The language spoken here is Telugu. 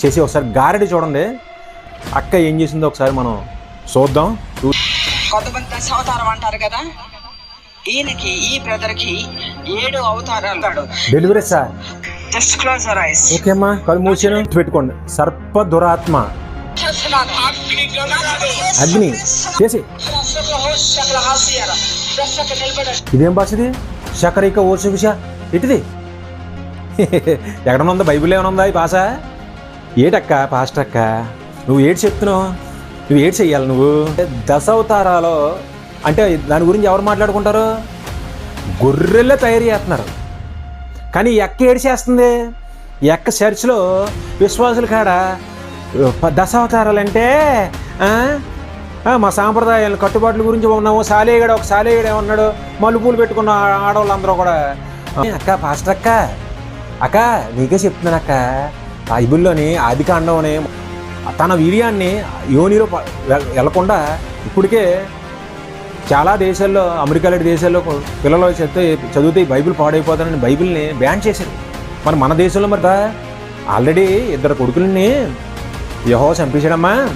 చేసి ఒకసారి గారెడి చూడండి. అక్క ఏం చేసిందో ఒకసారి మనం చూద్దాం. కొంతమంది అవతారం అంటారు కదా. ఈయనకి ఈ బ్రదర్కి ఏడు అవతారాలు delivery sir. Just close our eyes okay అమ్మా కళ్ళు మూసాను పెట్టుకోండి. సర్ప దురాత్మ అగ్ని చేసి. ఇదేం భాష ఇది? శకరిక ఓసు విష. ఇటుది ఎక్కడ ఉందా? బైబిల్ ఏమైనా ఉందా ఈ భాష? ఏటక్క పాస్ట్ అక్క నువ్వు ఏడు చెప్తున్నావు? నువ్వు ఏడు చెయ్యాలి నువ్వు? దశావతారాలో అంటే దాని గురించి ఎవరు మాట్లాడుకుంటారు? గొర్రెల్లో తయారు చేస్తున్నారు. కానీ ఎక్క ఏడు చేస్తుంది? ఎక్క చర్చ్లో విశ్వాసుల కాడ ప- దశావతారాలు అంటే మా సాంప్రదాయాల కట్టుబాట్ల గురించి ఉన్నాము సాలేగడ ఒక సాలేగడ ఉన్నాడు మలుపులు పెట్టుకున్న ఆడవాళ్ళందరూ కూడా. అక్క పాస్టర్ అక్క అక్క నీకే చెప్తున్నాను అక్క బైబిల్లోని ఆది కాండంలోని తన వీర్యాన్ని యోనిలో వె- వెళ్ళకుండా ఇప్పటికే చాలా దేశాల్లో అమెరికా లాంటి దేశాల్లో పిల్లలు చెప్తే చదివితే బైబిల్ పాడైపోతానని బైబిల్ని బ్యాన్ చేశారు. మరి మన దేశంలో మరి ఆల్రెడీ ఇద్దరు కొడుకుల్ని యహో చంపించడమ్మా